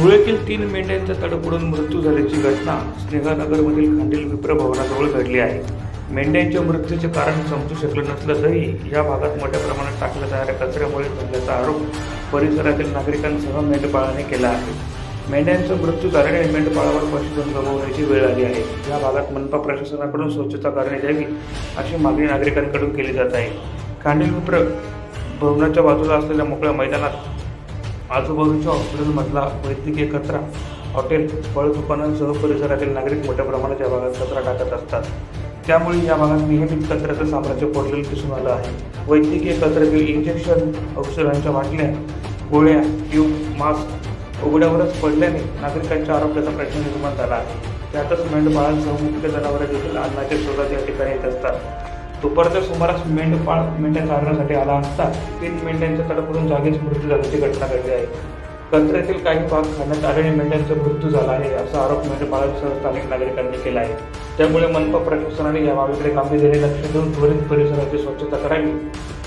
धुळ्यातील तीन मेंढ्यांचा तडफडून मृत्यू झाल्याची घटना स्नेहानगरमधील खांडील विप्र भवनाजवळ घडली आहे. मेंढ्यांच्या मृत्यूचे कारण समजू शकलं नसलं तरी या भागात मोठ्या प्रमाणात टाकल्या जाणाऱ्या कचऱ्यामुळे झाल्याचा आरोप परिसरातील नागरिकांसह मेंढपाळाने केला आहे. मेंढ्यांचा मृत्यू झाल्याने मेंढपाळावर पशुधन गमावण्याची वेळ आली आहे. या भागात मनपा प्रशासनाकडून स्वच्छता करण्यात यावी अशी मागणी नागरिकांकडून केली जात आहे. खांडील विप्र भवनाच्या बाजूला असलेल्या मोकळ्या मैदानात आजूबाजूच्या हॉस्पिटलमधला वैद्यकीय कचरा हॉटेल फळ दुकानांसह परिसरातील नागरिक मोठ्या प्रमाणात या भागात कचरा टाकत असतात. त्यामुळे या भागात नियमित कचऱ्याचं साम्राज्य पडलेलं दिसून आलं आहे. वैद्यकीय कचऱ्यातील इंजेक्शन औषधांच्या बाटल्या गोळ्या ट्यूब मास्क उघड्यावरच पडल्याने नागरिकांच्या आरोग्याचा प्रश्न निर्माण झाला आहे. त्यातच मेंढपाळांसह मुख्य जनावरे देखील अन्नाच्या शोधात या ठिकाणी येत असतात. दुपारच्या सुमारास मेंढपाळ मेंढ्या चारण्यासाठी आला असता तीन मेंढ्यांच्या तडफडून जागीच मृत्यू झाल्याची घटना घडली आहे. कचऱ्यातील काही भाग खाण्यात आल्याने मेंढ्यांचा मृत्यू झाला आहे असा आरोप मेंढपाळांसह स्थानिक नागरिकांनी केला आहे. त्यामुळे मनपा प्रशासनाने या बाबीकडे गांभीर्याने लक्ष देऊन त्वरित परिसराची स्वच्छता करावी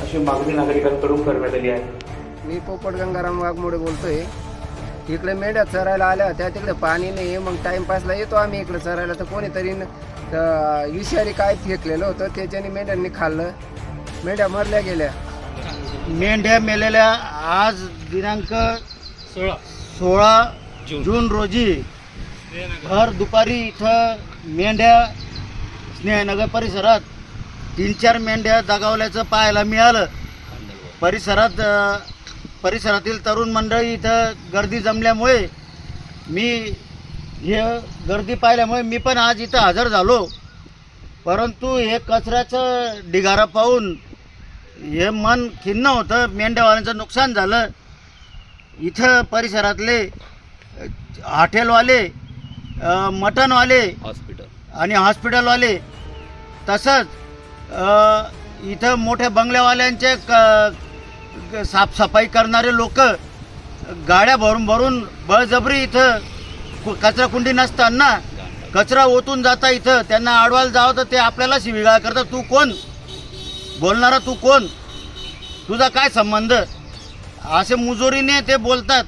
अशी मागणी नागरिकांकडून करण्यात आली आहे. मी पोपट गंगाराम वाघमोडे बोलतोय. तिकडे मेंढ्या चरायला आल्या होत्या तिकडे पाणी नाही मग टाइमपासला येतो आम्ही इकडे चरायला. तर कोणीतरी विषारी काय फेकलेलं होतं त्याच्याने मेंढ्यांनी खाल्लं. मेंढ्या मरल्या गेल्या. मेंढ्या मेलेल्या आज दिनांक सोळा. जून. रोजी भर दुपारी इथं मेंढ्या स्नेहनगर परिसरात तीन चार मेंढ्या दगावल्याचं पाहायला मिळालं. परिसरात परिसरातील तरुण मंडळी इथं गर्दी जमल्यामुळे मी हे गर्दी पाहिल्यामुळे मी पण आज इथं हजर झालो. परंतु हे कचऱ्याचं ढिगारा पाहून हे मन खिन्न होतं मेंढ्यावाल्यांचं नुकसान झालं. इथं परिसरातले हॉटेलवाले अ, मटणवाले हॉस्पिटल. आणि हॉस्पिटलवाले तसंच इथं मोठ्या बंगल्यावाल्यांचे क- साफसफाई करणारे लोक गाड्या भरून भरून बळजबरी इथं कु- कचरा कुंडी नसताना कचरा ओतून जाता इथं. त्यांना आडवायला जावं तर ते आपल्यालाच विगाळ करतात. तू कोण? बोलणारा तू कोण? तुझा काय संबंध? असे मुजोरीने ते बोलतात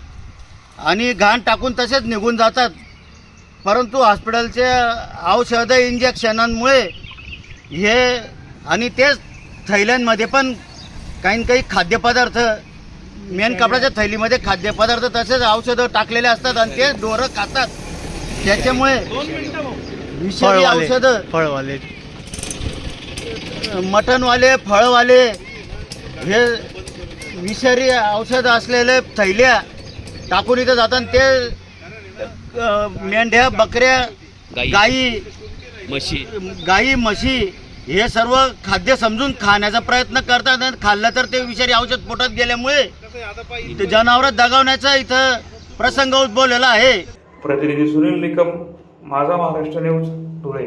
आणि घाण टाकून तसेच निघून जातात. परंतु हॉस्पिटलचे औषधं इंजेक्शनांमुळे हे आणि तेच थैल्यांमध्ये पण काही न काही खाद्यपदार्थ मेन कपड्याच्या थैलीमध्ये खाद्यपदार्थ तसेच औषधं टाकलेले असतात आणि ते डोरं खातात त्याच्यामुळे विषारी औषधं फळवाले मटणवाले फळवाले हे विषारी औषध असलेले थैल्या टाकून इथं जातात आणि ते मेंढ्या बकऱ्या गाई. गाई म्हशी गाई म्हशी हे सर्व खाद्य समजून खाण्याचा प्रयत्न करतात आणि खाल्लं तर ते विषारी औषध पोटात गेल्यामुळे इथं जनावरं दगावण्याचा इथं प्रसंग उद्भवलेला आहे. प्रतिनिधी सुनील निकम माझा महाराष्ट्र न्यूज धुळे.